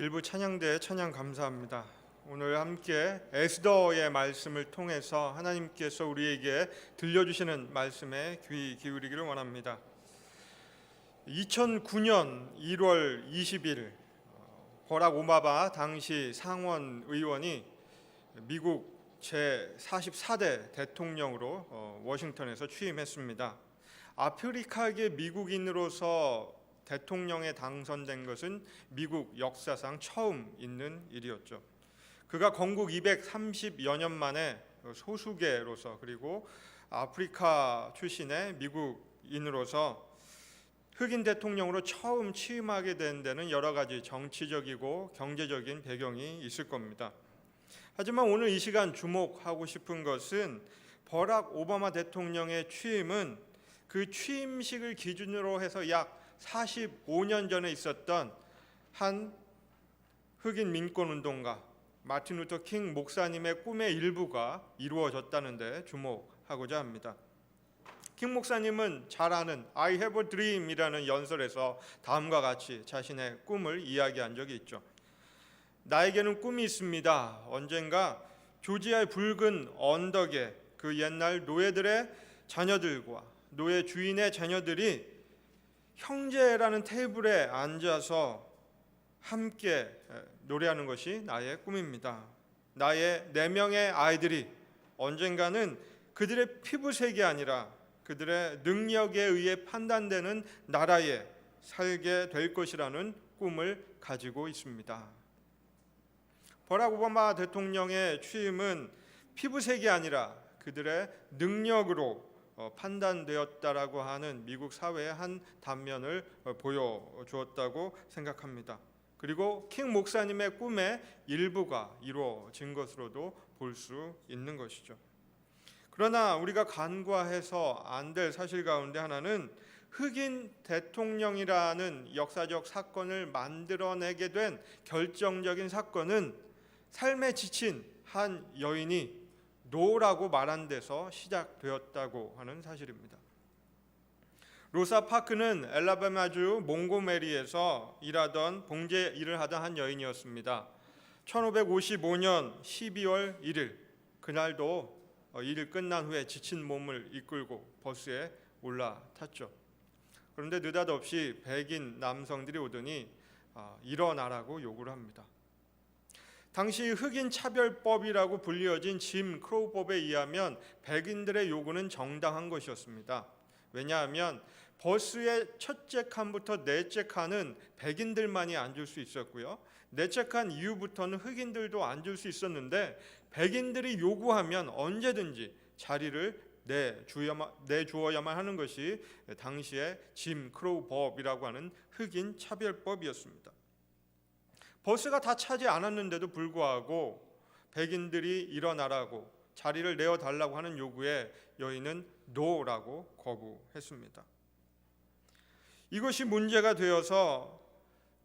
일부 찬양대 찬양 감사합니다. 오늘 함께 에스더의 말씀을 통해서 하나님께서 우리에게 들려주시는 말씀에 귀 기울이기를 원합니다. 2009년 1월 20일 버락 오바마 당시 상원 의원이 미국 제 44대 대통령으로 어, 워싱턴에서 취임했습니다. 아프리카계 미국인으로서 대통령에 당선된 것은 미국 역사상 처음 있는 일이었죠. 그가 건국 230여 년 만에 소수계로서 그리고 아프리카 출신의 미국인으로서 흑인 대통령으로 처음 취임하게 된 데는 여러 가지 정치적이고 경제적인 배경이 있을 겁니다. 하지만 오늘 이 시간 주목하고 싶은 것은 버락 오바마 대통령의 취임은 그 취임식을 기준으로 해서 약 45년 전에 있었던 한 흑인 민권 운동가 마틴 루터 킹 목사님의 꿈의 일부가 이루어졌다는데 주목하고자 합니다. 킹 목사님은 잘 아는 I have a dream이라는 연설에서 다음과 같이 자신의 꿈을 이야기한 적이 있죠. 나에게는 꿈이 있습니다. 언젠가 조지아의 붉은 언덕에 그 옛날 노예들의 자녀들과 노예 주인의 자녀들이 형제라는 테이블에 앉아서 함께 노래하는 것이 나의 꿈입니다. 나의 네 명의 아이들이 언젠가는 그들의 피부색이 아니라 그들의 능력에 의해 판단되는 나라에 살게 될 것이라는 꿈을 가지고 있습니다. 버락 오바마 대통령의 취임은 피부색이 아니라 그들의 능력으로 어, 판단되었다라고 하는 미국 사회의 한 단면을 어, 보여주었다고 생각합니다. 그리고 킹 목사님의 꿈의 일부가 이루어진 것으로도 볼 수 있는 것이죠. 그러나 우리가 간과해서 안 될 사실 가운데 하나는 흑인 대통령이라는 역사적 사건을 만들어내게 된 결정적인 사건은 삶에 지친 한 여인이 노라고 말한 데서 시작되었다고 하는 사실입니다. 로사 파크는 엘라바마주 몽고메리에서 일하던 봉제 일을 하던 한 여인이었습니다. 1555년 12월 1일 그날도 일을 끝난 후에 지친 몸을 이끌고 버스에 올라탔죠. 그런데 느닷없이 백인 남성들이 오더니 아, 일어나라고 요구를 합니다. 당시 흑인 차별법이라고 불리어진 짐 크로우법에 의하면 백인들의 요구는 정당한 것이었습니다. 왜냐하면 버스의 첫째 칸부터 넷째 칸은 백인들만이 앉을 수 있었고요. 넷째 칸 이후부터는 흑인들도 앉을 수 있었는데 백인들이 요구하면 언제든지 자리를 내주어야만, 하는 것이 당시의 짐 크로우 법이라고 하는 흑인 차별법이었습니다. 버스가 다 차지 않았는데도 불구하고 백인들이 일어나라고 자리를 내어 달라고 하는 요구에 여인은 노라고 거부했습니다. 이것이 문제가 되어서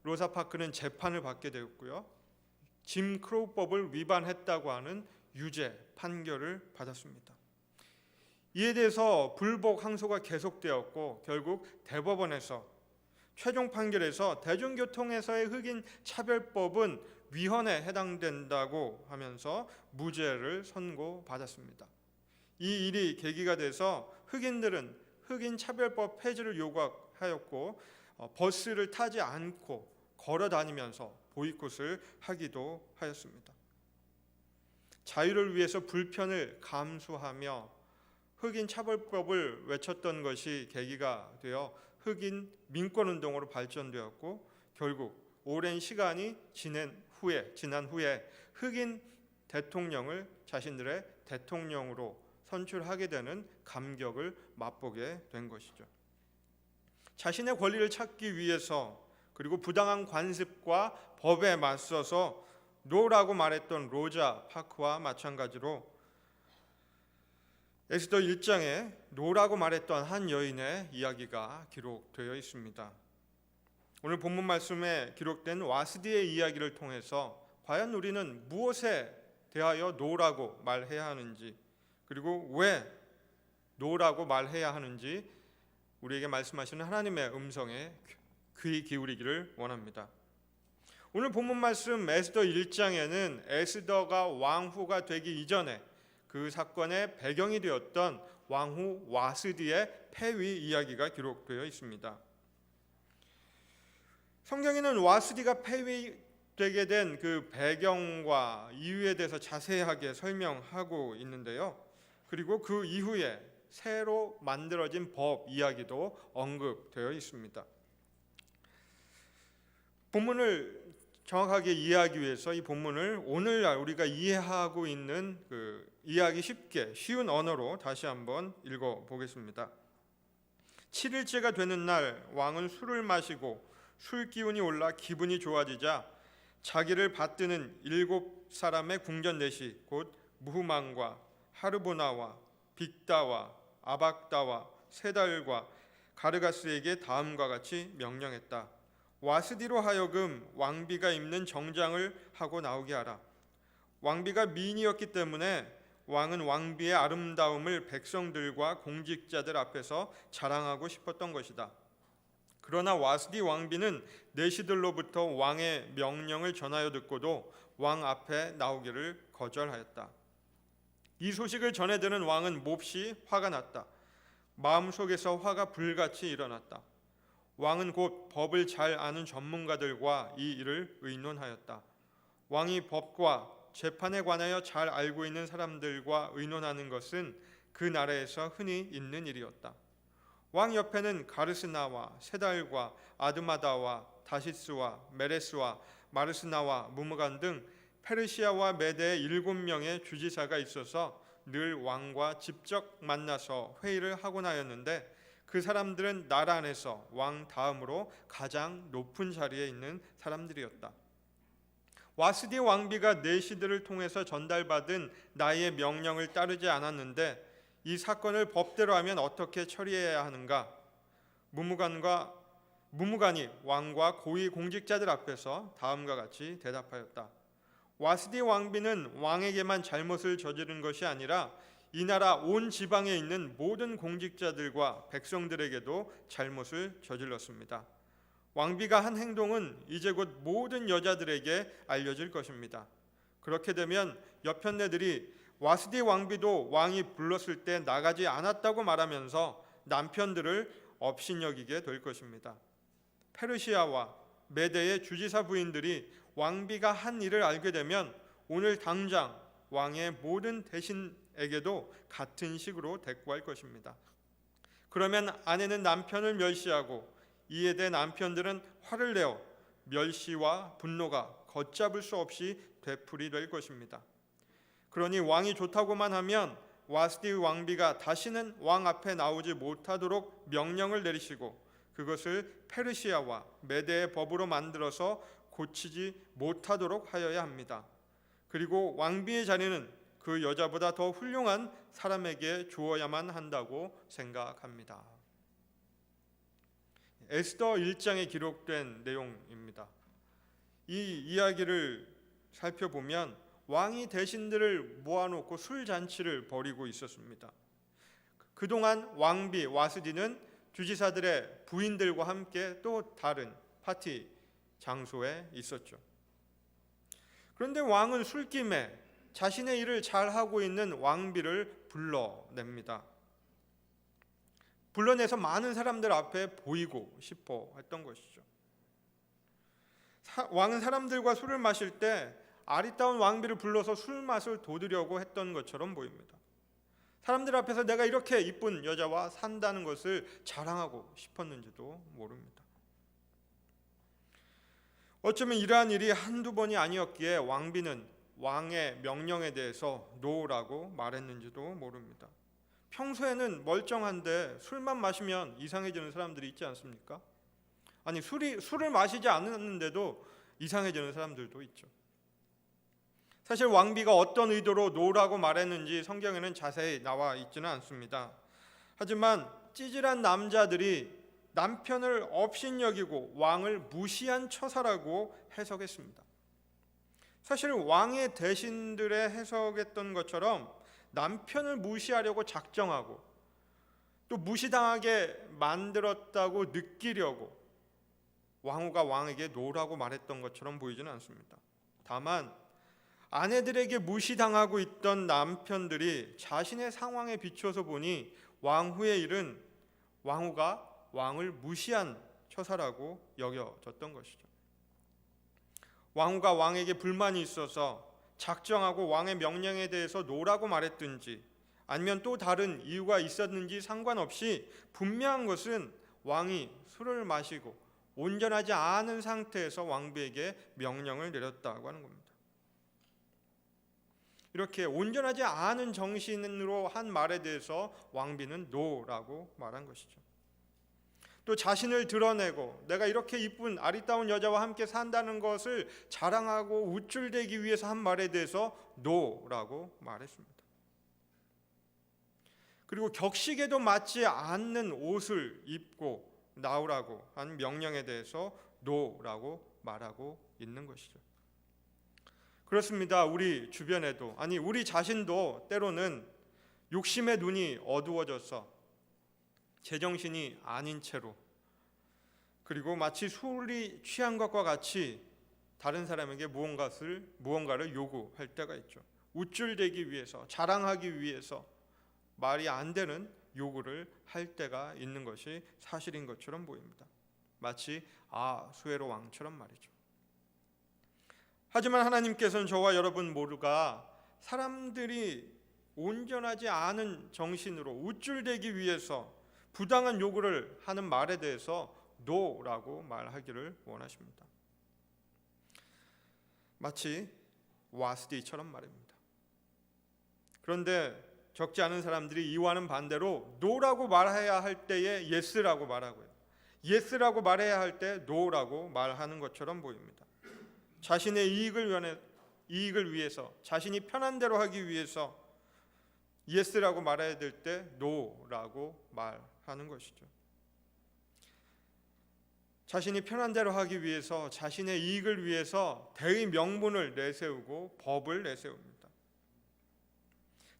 로사 파크는 재판을 받게 되었고요. 짐 크로우법을 위반했다고 하는 유죄 판결을 받았습니다. 이에 대해서 불복 항소가 계속되었고 결국 대법원에서 최종 판결에서 대중교통에서의 흑인 차별법은 위헌에 해당된다고 하면서 무죄를 선고받았습니다. 이 일이 계기가 돼서 흑인들은 흑인 차별법 폐지를 요구하였고 어, 버스를 타지 않고 걸어 다니면서 보이콧을 하기도 하였습니다. 자유를 위해서 불편을 감수하며 흑인 차별법을 외쳤던 것이 계기가 되어 흑인 민권 운동으로 발전되었고 결국 오랜 시간이 지난 후에 지난 후에 흑인 대통령을 자신들의 대통령으로 선출하게 되는 감격을 맛보게 된 것이죠. 자신의 권리를 찾기 위해서 그리고 부당한 관습과 법에 맞서서 노라고 말했던 로자 파크와 마찬가지로 에스더 1장에 노라고 말했던 한 여인의 이야기가 기록되어 있습니다. 오늘 본문 말씀에 기록된 와스디의 이야기를 통해서 과연 우리는 무엇에 대하여 노라고 말해야 하는지 그리고 왜 노라고 말해야 하는지 우리에게 말씀하시는 하나님의 음성에 귀 기울이기를 원합니다. 오늘 본문 말씀 에스더 1장에는 에스더가 왕후가 되기 이전에 그 사건의 배경이 되었던 왕후 와스디의 폐위 이야기가 기록되어 있습니다. 성경에는 와스디가 폐위되게 된 그 배경과 이유에 대해서 자세하게 설명하고 있는데요. 그리고 그 이후에 새로 만들어진 법 이야기도 언급되어 있습니다. 본문을 정확하게 이해하기 위해서 이 본문을 오늘날 우리가 이해하고 있는 그 이해하기 쉽게 쉬운 언어로 다시 한번 읽어 보겠습니다. 7일째가 되는 날 왕은 술을 마시고 술 기운이 올라 기분이 좋아지자 자기를 받드는 일곱 사람의 궁전 내시 곧 무후만과 하르보나와 빅다와 아박다와 세달과 가르가스에게 다음과 같이 명령했다. 와스디로 하여금 왕비가 입는 정장을 하고 나오게 하라. 왕비가 미인이었기 때문에 왕은 왕비의 아름다움을 백성들과 공직자들 앞에서 자랑하고 싶었던 것이다. 그러나 와스디 왕비는 내시들로부터 왕의 명령을 전하여 듣고도 왕 앞에 나오기를 거절하였다. 이 소식을 전해 들은 왕은 몹시 화가 났다. 마음속에서 화가 불같이 일어났다. 왕은 곧 법을 잘 아는 전문가들과 이 일을 의논하였다. 왕이 법과 재판에 관하여 잘 알고 있는 사람들과 의논하는 것은 그 나라에서 흔히 있는 일이었다. 왕 옆에는 가르스나와 세달과 아드마다와 다시스와 메레스와 마르스나와 무무간 등 페르시아와 메대의 일곱 명의 주지사가 있어서 늘 왕과 직접 만나서 회의를 하곤 하였는데 그 사람들은 나라 안에서 왕 다음으로 가장 높은 자리에 있는 사람들이었다. 와스디 왕비가 내시들을 통해서 전달받은 나의 명령을 따르지 않았는데 이 사건을 법대로 하면 어떻게 처리해야 하는가? 무무관과 무무관이 왕과 고위 공직자들 앞에서 다음과 같이 대답하였다. 와스디 왕비는 왕에게만 잘못을 저지른 것이 아니라 이 나라 온 지방에 있는 모든 공직자들과 백성들에게도 잘못을 저질렀습니다. 왕비가 한 행동은 이제 곧 모든 여자들에게 알려질 것입니다. 그렇게 되면 여편네들이 와스디 왕비도 왕이 불렀을 때 나가지 않았다고 말하면서 남편들을 업신여기게 될 것입니다. 페르시아와 메대의 주지사 부인들이 왕비가 한 일을 알게 되면 오늘 당장 왕의 모든 대신 에게도 같은 식으로 대꾸할 것입니다. 그러면 아내는 남편을 멸시하고 이에 대해 남편들은 화를 내어 멸시와 분노가 걷잡을 수 없이 되풀이 될 것입니다. 그러니 왕이 좋다고만 하면 와스디 왕비가 다시는 왕 앞에 나오지 못하도록 명령을 내리시고 그것을 페르시아와 메대의 법으로 만들어서 고치지 못하도록 하여야 합니다. 그리고 왕비의 자리는 그 여자보다 더 훌륭한 사람에게 주어야만 한다고 생각합니다. 에스더 1장에 기록된 내용입니다. 이 이야기를 살펴보면 왕이 대신들을 모아놓고 술 잔치를 벌이고 있었습니다. 그동안 왕비 와스디는 주지사들의 부인들과 함께 또 다른 파티 장소에 있었죠. 그런데 왕은 술김에 자신의 일을 잘 하고 있는 왕비를 불러냅니다. 불러내서 많은 사람들 앞에 보이고 싶어 했던 것이죠. 사, 왕은 사람들과 술을 마실 때 아리따운 왕비를 불러서 술 맛을 돋으려고 했던 것처럼 보입니다. 사람들 앞에서 내가 이렇게 이쁜 여자와 산다는 것을 자랑하고 싶었는지도 모릅니다. 어쩌면 이러한 일이 한두 번이 아니었기에 왕비는 왕의 명령에 대해서 노라고 말했는지도 모릅니다. 평소에는 멀쩡한데 술만 마시면 이상해지는 사람들이 있지 않습니까? 아니 술이 술을 마시지 않았는데도 이상해지는 사람들도 있죠. 사실 왕비가 어떤 의도로 노라고 말했는지 성경에는 자세히 나와 있지는 않습니다. 하지만 찌질한 남자들이 남편을 업신여기고 왕을 무시한 처사라고 해석했습니다. 사실 왕의 대신들의 해석했던 것처럼 남편을 무시하려고 작정하고 또 무시당하게 만들었다고 느끼려고 왕후가 왕에게 노라고 말했던 것처럼 보이지는 않습니다. 다만 아내들에게 무시당하고 있던 남편들이 자신의 상황에 비추어서 보니 왕후의 일은 왕후가 왕을 무시한 처사라고 여겨졌던 것이죠. 왕후가 왕에게 불만이 있어서 작정하고 왕의 명령에 대해서 노라고 말했든지 아니면 또 다른 이유가 있었는지 상관없이 분명한 것은 왕이 술을 마시고 온전하지 않은 상태에서 왕비에게 명령을 내렸다고 하는 겁니다. 이렇게 온전하지 않은 정신으로 한 말에 대해서 왕비는 노라고 말한 것이죠. 또 자신을 드러내고 내가 이렇게 이쁜 아리따운 여자와 함께 산다는 것을 자랑하고 우쭐대기 위해서 한 말에 대해서 노라고 말했습니다. 그리고 격식에도 맞지 않는 옷을 입고 나오라고 한 명령에 대해서 노라고 말하고 있는 것이죠. 그렇습니다. 우리 주변에도 아니 우리 자신도 때로는 욕심의 눈이 어두워져서 제정신이 아닌 채로 그리고 마치 술이 취한 것과 같이 다른 사람에게 무언가를 무언가를 요구할 때가 있죠. 우쭐대기 위해서 자랑하기 위해서 말이 안 되는 요구를 할 때가 있는 것이 사실인 것처럼 보입니다. 마치 아 수에로 왕처럼 말이죠. 하지만 하나님께서는 저와 여러분 모두가 사람들이 온전하지 않은 정신으로 우쭐대기 위해서 부당한 요구를 하는 말에 대해서 노라고 말하기를 원하십니다. 마치 와스디처럼 말입니다. 그런데 적지 않은 사람들이 이와는 반대로 노라고 말해야 할 때에 예스라고 말하고요. 예스라고 말해야 할때 노라고 말하는 것처럼 보입니다. 자신의 이익을 위해 이익을 위해서 자신이 편한 대로 하기 위해서 예스라고 말해야 될때 노라고 말 하는 것이죠. 자신이 편한 대로 하기 위해서 자신의 이익을 위해서 대의 명분을 내세우고 법을 내세웁니다.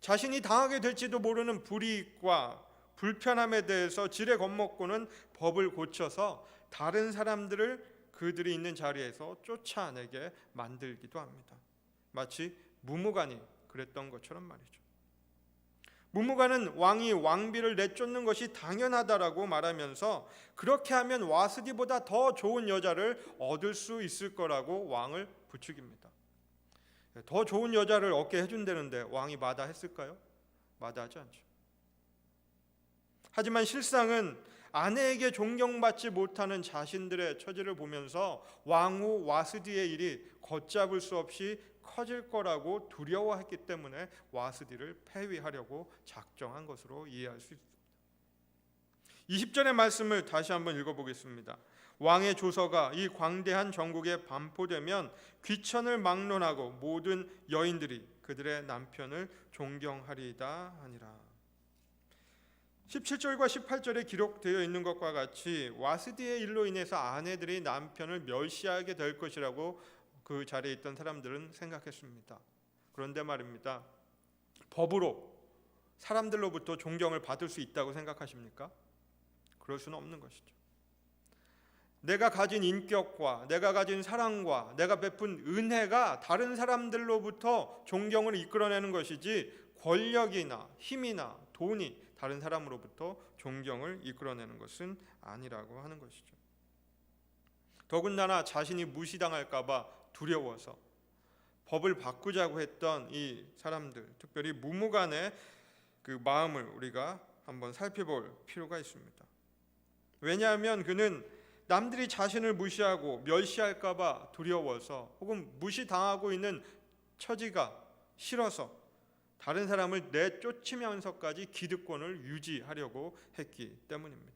자신이 당하게 될지도 모르는 불이익과 불편함에 대해서 지레 겁먹고는 법을 고쳐서 다른 사람들을 그들이 있는 자리에서 쫓아내게 만들기도 합니다. 마치 무무간이 그랬던 것처럼 말이죠. 무무간은 왕이 왕비를 내쫓는 것이 당연하다라고 말하면서 그렇게 하면 와스디보다 더 좋은 여자를 얻을 수 있을 거라고 왕을 부추깁니다. 더 좋은 여자를 얻게 해준다는데 왕이 마다했을까요? 마다하지 않죠. 하지만 실상은 아내에게 존경받지 못하는 자신들의 처지를 보면서 왕후 와스디의 일이 걷잡을 수 없이 커질 거라고 두려워했기 때문에 와스디를 폐위하려고 작정한 것으로 이해할 수 있습니다. 20절의 말씀을 다시 한번 읽어보겠습니다. 왕의 조서가 이 광대한 전국에 반포되면 귀천을 막론하고 모든 여인들이 그들의 남편을 존경하리이다 하니라. 17절과 18절에 기록되어 있는 것과 같이 와스디의 일로 인해서 아내들이 남편을 멸시하게 될 것이라고 그 자리에 있던 사람들은 생각했습니다. 그런데 말입니다. 법으로 사람들로부터 존경을 받을 수 있다고 생각하십니까? 그럴 수는 없는 것이죠. 내가 가진 인격과 내가 가진 사랑과 내가 베푼 은혜가 다른 사람들로부터 존경을 이끌어내는 것이지 권력이나 힘이나 돈이 다른 사람으로부터 존경을 이끌어내는 것은 아니라고 하는 것이죠. 더군다나 자신이 무시당할까봐 두려워서 법을 바꾸자고 했던 이 사람들, 특별히 무무간의 그 마음을 우리가 한번 살펴볼 필요가 있습니다. 왜냐하면 그는 남들이 자신을 무시하고 멸시할까봐 두려워서 혹은 무시당하고 있는 처지가 싫어서 다른 사람을 내쫓으면서까지 기득권을 유지하려고 했기 때문입니다.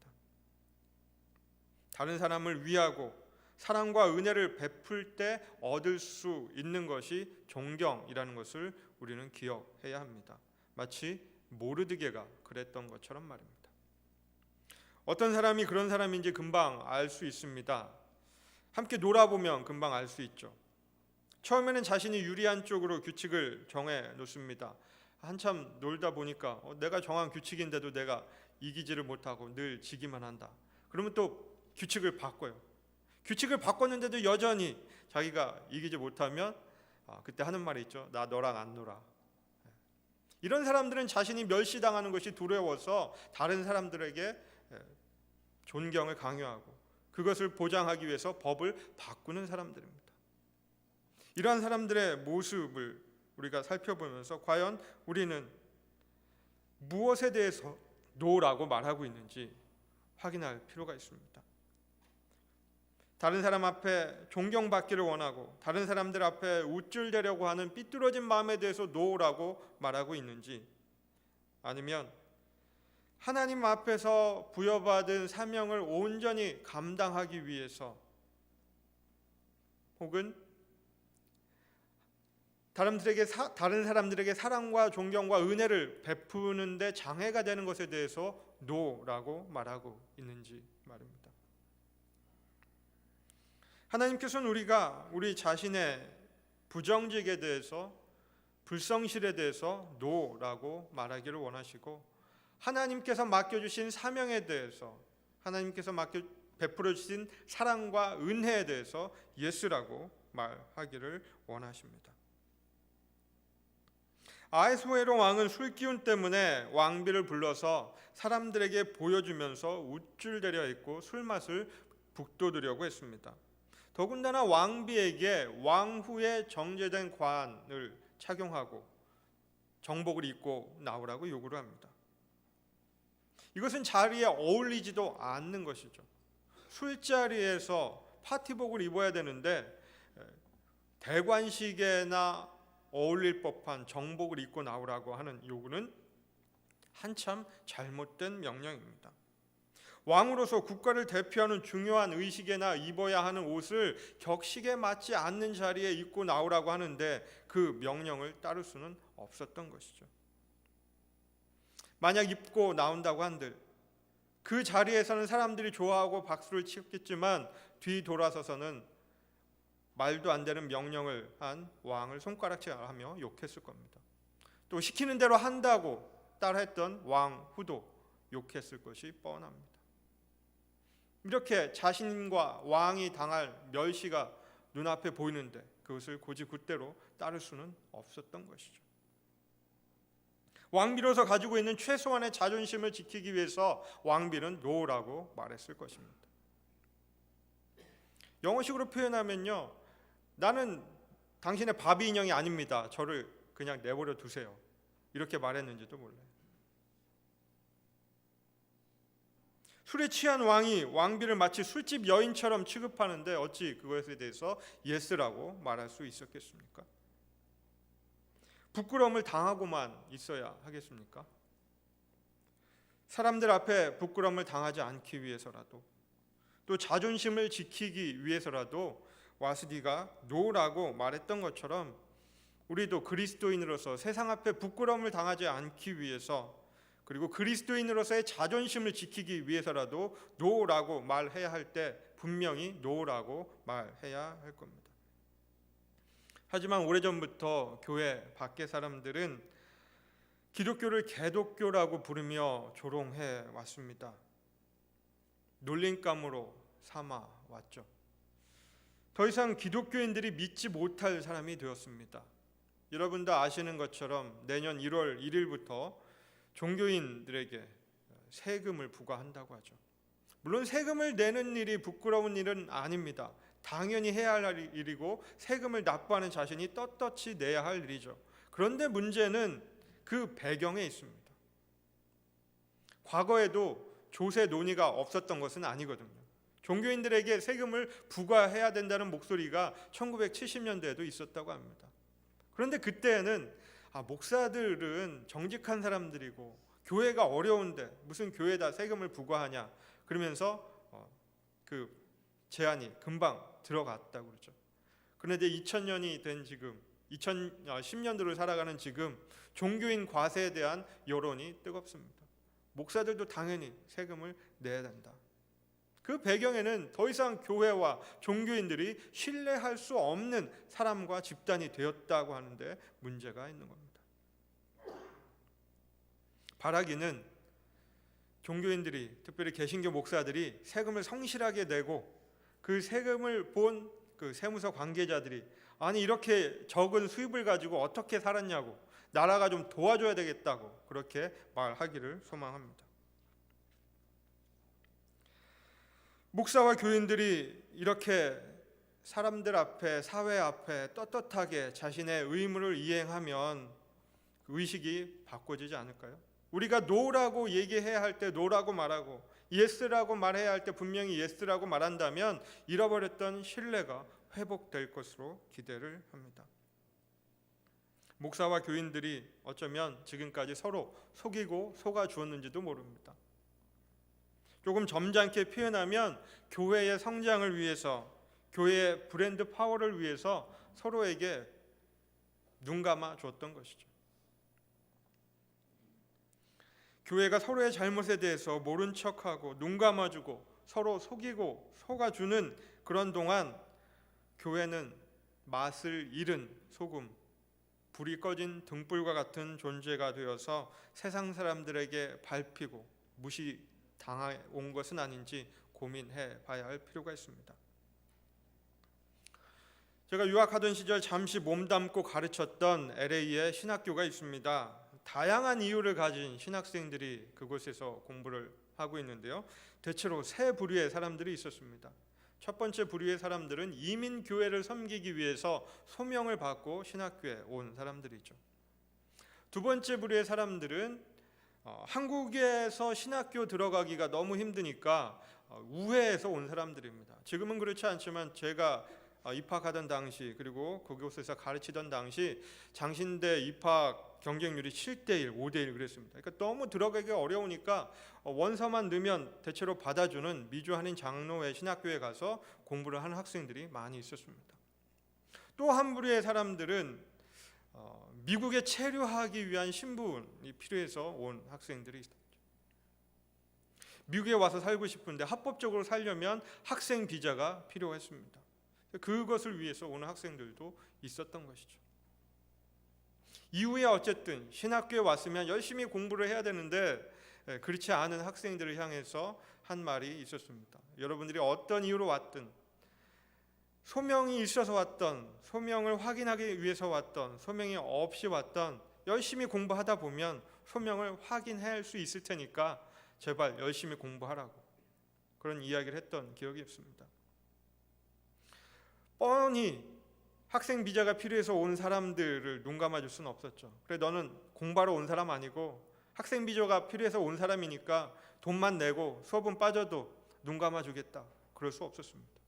다른 사람을 위하고 사랑과 은혜를 베풀 때 얻을 수 있는 것이 존경이라는 것을 우리는 기억해야 합니다. 마치 모르드게가 그랬던 것처럼 말입니다. 어떤 사람이 그런 사람인지 금방 알 수 있습니다. 함께 놀아보면 금방 알 수 있죠. 처음에는 자신이 유리한 쪽으로 규칙을 정해 놓습니다. 한참 놀다 보니까 어, 내가 정한 규칙인데도 내가 이기지를 못하고 늘 지기만 한다. 그러면 또 규칙을 바꿔요. 규칙을 바꿨는데도 여전히 자기가 이기지 못하면 아, 그때 하는 말이 있죠. 나 너랑 안 놀아. 이런 사람들은 자신이 멸시당하는 것이 두려워서 다른 사람들에게 예, 존경을 강요하고 그것을 보장하기 위해서 법을 바꾸는 사람들입니다. 이러한 사람들의 모습을 우리가 살펴보면서 과연 우리는 무엇에 대해서 노라고 말하고 있는지 확인할 필요가 있습니다. 다른 사람 앞에 존경받기를 원하고 다른 사람들 앞에 우쭐대려고 하는 삐뚤어진 마음에 대해서 노라고 말하고 있는지 아니면 하나님 앞에서 부여받은 사명을 온전히 감당하기 위해서 혹은 다른들에게 사, 다른 사람들에게 사랑과 존경과 은혜를 베푸는데 장애가 되는 것에 대해서 노라고 말하고 있는지 말입니다. 하나님께서는 우리가 우리 자신의 부정직에 대해서 불성실에 대해서 노라고 말하기를 원하시고 하나님께서 맡겨주신 사명에 대해서 하나님께서 맡겨 베풀어 주신 사랑과 은혜에 대해서 예스라고 말하기를 원하십니다. 아이소에로 왕은 술기운 때문에 왕비를 불러서 사람들에게 보여주면서 우쭐대려 있고 술맛을 북돋으려고 했습니다. 더군다나 왕비에게 왕후의 정제된 관을 착용하고 정복을 입고 나오라고 요구를 합니다. 이것은 자리에 어울리지도 않는 것이죠. 술자리에서 파티복을 입어야 되는데 대관식에나 어울릴 법한 정복을 입고 나오라고 하는 요구는 한참 잘못된 명령입니다. 왕으로서 국가를 대표하는 중요한 의식에나 입어야 하는 옷을 격식에 맞지 않는 자리에 입고 나오라고 하는데 그 명령을 따를 수는 없었던 것이죠. 만약 입고 나온다고 한들 그 자리에서는 사람들이 좋아하고 박수를 치겠지만 뒤 돌아서서는 말도 안 되는 명령을 한 왕을 손가락질하며 욕했을 겁니다. 또 시키는 대로 한다고 따라했던 왕 후도 욕했을 것이 뻔합니다. 이렇게 자신과 왕이 당할 멸시가 눈앞에 보이는데 그것을 고지굿대로 따를 수는 없었던 것이죠. 왕비로서 가지고 있는 최소한의 자존심을 지키기 위해서 왕비는 노라고 말했을 것입니다. 영어식으로 표현하면요. 나는 당신의 바비 인형이 아닙니다. 저를 그냥 내버려 두세요. 이렇게 말했는지도 몰라요. 술에 취한 왕이 왕비를 마치 술집 여인처럼 취급하는데 어찌 그것에 대해서 예스라고 말할 수 있었겠습니까? 부끄러움을 당하고만 있어야 하겠습니까? 사람들 앞에 부끄러움을 당하지 않기 위해서라도 또 자존심을 지키기 위해서라도 와스디가 노라고 말했던 것처럼 우리도 그리스도인으로서 세상 앞에 부끄러움을 당하지 않기 위해서 그리고 그리스도인으로서의 자존심을 지키기 위해서라도 노라고 말해야 할 때 분명히 노라고 말해야 할 겁니다. 하지만 오래전부터 교회 밖의 사람들은 기독교를 개독교라고 부르며 조롱해 왔습니다. 놀림감으로 삼아 왔죠. 더 이상 기독교인들이 믿지 못할 사람이 되었습니다. 여러분도 아시는 것처럼 내년 1월 1일부터 종교인들에게 세금을 부과한다고 하죠. 물론 세금을 내는 일이 부끄러운 일은 아닙니다. 당연히 해야 할 일이고 세금을 납부하는 자신이 떳떳이 내야 할 일이죠. 그런데 문제는 그 배경에 있습니다. 과거에도 조세 논의가 없었던 것은 아니거든요. 종교인들에게 세금을 부과해야 된다는 목소리가 1970년대에도 있었다고 합니다. 그런데 그때는 아, 목사들은 정직한 사람들이고 교회가 어려운데 무슨 교회에다 세금을 부과하냐 그러면서 어, 그 제안이 금방 들어갔다고 그러죠. 그런데 2000년이 된 지금 2010년도를 살아가는 지금 종교인 과세에 대한 여론이 뜨겁습니다. 목사들도 당연히 세금을 내야 된다. 그 배경에는 더 이상 교회와 종교인들이 신뢰할 수 없는 사람과 집단이 되었다고 하는데 문제가 있는 겁니다. 바라기는 종교인들이 특별히 개신교 목사들이 세금을 성실하게 내고 그 세금을 본 그 세무서 관계자들이 아니 이렇게 적은 수입을 가지고 어떻게 살았냐고 나라가 좀 도와줘야 되겠다고 그렇게 말하기를 소망합니다. 목사와 교인들이 이렇게 사람들 앞에 사회 앞에 떳떳하게 자신의 의무를 이행하면 그 의식이 바꿔지지 않을까요? 우리가 노라고 얘기해야 할 때 노라고 말하고 예스라고 말해야 할 때 분명히 예스라고 말한다면 잃어버렸던 신뢰가 회복될 것으로 기대를 합니다. 목사와 교인들이 어쩌면 지금까지 서로 속이고 속아 주었는지도 모릅니다. 조금 점잖게 표현하면 교회의 성장을 위해서 교회의 브랜드 파워를 위해서 서로에게 눈 감아 줬던 것이죠. 교회가 서로의 잘못에 대해서 모른 척하고 눈 감아주고 서로 속이고 속아주는 그런 동안 교회는 맛을 잃은 소금, 불이 꺼진 등불과 같은 존재가 되어서 세상 사람들에게 밟히고 무시 당해온 것은 아닌지 고민해 봐야 할 필요가 있습니다. 제가 유학하던 시절 잠시 몸담고 가르쳤던 LA에 신학교가 있습니다. 다양한 이유를 가진 신학생들이 그곳에서 공부를 하고 있는데요. 대체로 세 부류의 사람들이 있었습니다. 첫 번째 부류의 사람들은 이민 교회를 섬기기 위해서 소명을 받고 신학교에 온 사람들이죠. 두 번째 부류의 사람들은 어, 한국에서 신학교 들어가기가 너무 힘드니까 어, 우회해서 온 사람들입니다. 지금은 그렇지 않지만 제가 어, 입학하던 당시 그리고 그곳에서 가르치던 당시 장신대 입학 경쟁률이 7대1, 5대1 그랬습니다. 그러니까 너무 들어가기가 어려우니까 어, 원서만 넣으면 대체로 받아주는 미주 한인 장로회 신학교에 가서 공부를 하는 학생들이 많이 있었습니다. 또 한 부류의 사람들은 어, 미국에 체류하기 위한 신분이 필요해서 온 학생들이 있었죠. 미국에 와서 살고 싶은데 합법적으로 살려면 학생 비자가 필요했습니다. 그것을 위해서 오는 학생들도 있었던 것이죠. 이후에 어쨌든 신학교에 왔으면 열심히 공부를 해야 되는데 예, 그렇지 않은 학생들을 향해서 한 말이 있었습니다. 여러분들이 어떤 이유로 왔든 소명이 있어서 왔던 소명을 확인하기 위해서 왔던 소명이 없이 왔던 열심히 공부하다 보면 소명을 확인할 수 있을 테니까 제발 열심히 공부하라고 그런 이야기를 했던 기억이 있습니다. 뻔히 학생 비자가 필요해서 온 사람들을 눈 감아줄 수는 없었죠. 그래 너는 공부하러 온 사람 아니고 학생 비자가 필요해서 온 사람이니까 돈만 내고 수업은 빠져도 눈 감아주겠다. 그럴 수 없었습니다.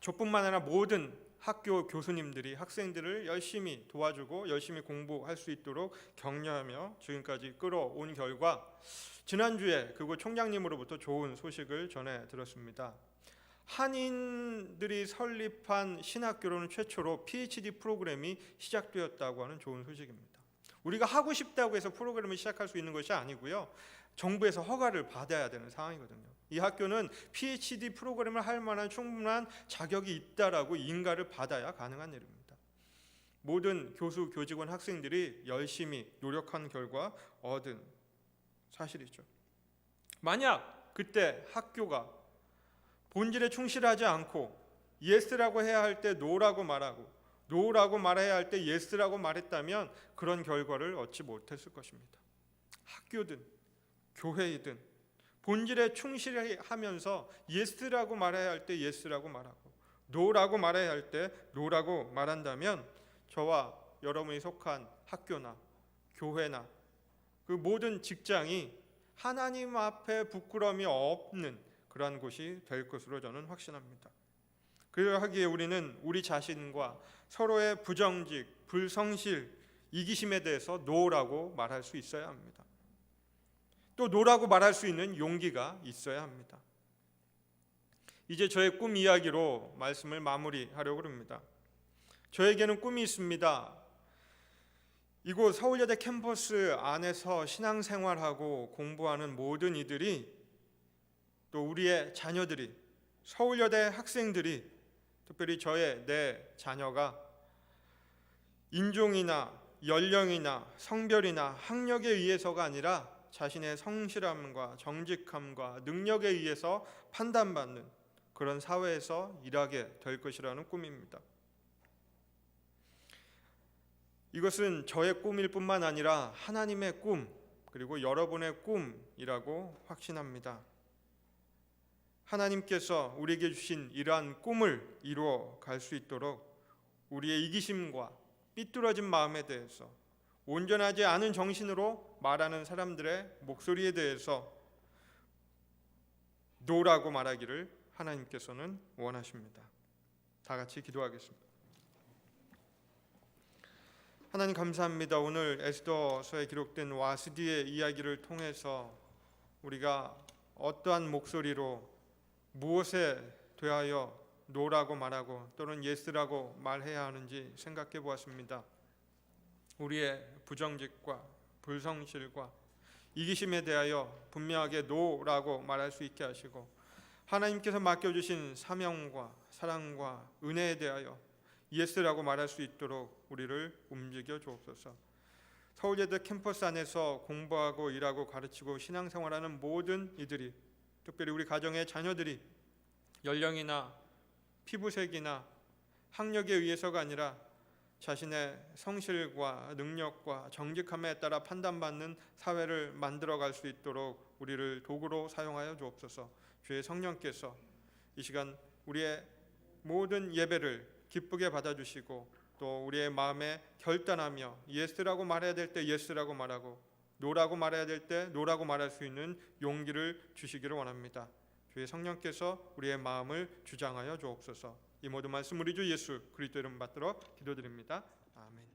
저뿐만 아니라 모든 학교 교수님들이 학생들을 열심히 도와주고 열심히 공부할 수 있도록 격려하며 지금까지 끌어온 결과 지난주에 그곳 총장님으로부터 좋은 소식을 전해 들었습니다. 한인들이 설립한 신학교로는 최초로 PhD 프로그램이 시작되었다고 하는 좋은 소식입니다. 우리가 하고 싶다고 해서 프로그램을 시작할 수 있는 것이 아니고요. 정부에서 허가를 받아야 되는 상황이거든요. 이 학교는 PhD 프로그램을 할 만한 충분한 자격이 있다라고 인가를 받아야 가능한 일입니다. 모든 교수, 교직원, 학생들이 열심히 노력한 결과 얻은 사실이죠. 만약 그때 학교가 본질에 충실하지 않고 예스라고 해야 할 때 노라고 말하고 노라고 말해야 할 때 예스라고 말했다면 그런 결과를 얻지 못했을 것입니다. 학교든 교회이든 본질에 충실하면서 예스라고 말해야 할 때 예스라고 말하고 노라고 말해야 할 때 노라고 말한다면 저와 여러분이 속한 학교나 교회나 그 모든 직장이 하나님 앞에 부끄러움이 없는 그러한 곳이 될 것으로 저는 확신합니다. 그러하기에 우리는 우리 자신과 서로의 부정직, 불성실, 이기심에 대해서 노라고 말할 수 있어야 합니다. 또 노라고 말할 수 있는 용기가 있어야 합니다. 이제 저의 꿈 이야기로 말씀을 마무리하려고 합니다. 저에게는 꿈이 있습니다. 이곳 서울여대 캠퍼스 안에서 신앙생활하고 공부하는 모든 이들이 또 우리의 자녀들이 서울여대 학생들이 특별히 저의 내 자녀가 인종이나 연령이나 성별이나 학력에 의해서가 아니라 자신의 성실함과 정직함과 능력에 의해서 판단받는 그런 사회에서 일하게 될 것이라는 꿈입니다. 이것은 저의 꿈일 뿐만 아니라 하나님의 꿈 그리고 여러분의 꿈이라고 확신합니다. 하나님께서 우리에게 주신 이러한 꿈을 이루어 갈 수 있도록 우리의 이기심과 삐뚤어진 마음에 대해서 온전하지 않은 정신으로 말하는 사람들의 목소리에 대해서 노라고 말하기를 하나님께서는 원하십니다. 다 같이 기도하겠습니다. 하나님 감사합니다. 오늘 에스더서에 기록된 와스디의 이야기를 통해서 우리가 어떠한 목소리로 무엇에 대하여 노라고 말하고 또는 예스라고 말해야 하는지 생각해 보았습니다. 우리의 부정직과 불성실과 이기심에 대하여 분명하게 노라고 말할 수 있게 하시고 하나님께서 맡겨주신 사명과 사랑과 은혜에 대하여 예스라고 말할 수 있도록 우리를 움직여 주옵소서. 서울예대 캠퍼스 안에서 공부하고 일하고 가르치고 신앙생활하는 모든 이들이 특별히 우리 가정의 자녀들이 연령이나 피부색이나 학력에 의해서가 아니라 자신의 성실과 능력과 정직함에 따라 판단받는 사회를 만들어 갈 수 있도록 우리를 도구로 사용하여 주옵소서. 주의 성령께서 이 시간 우리의 모든 예배를 기쁘게 받아주시고 또 우리의 마음에 결단하며 예스라고 말해야 될 때 예스라고 말하고 노라고 말해야 될 때 노라고 말할 수 있는 용기를 주시기를 원합니다. 주의 성령께서 우리의 마음을 주장하여 주옵소서. 이 모든 말씀 우리 주 예수 그리스도 이름 받들어 기도드립니다. 아멘.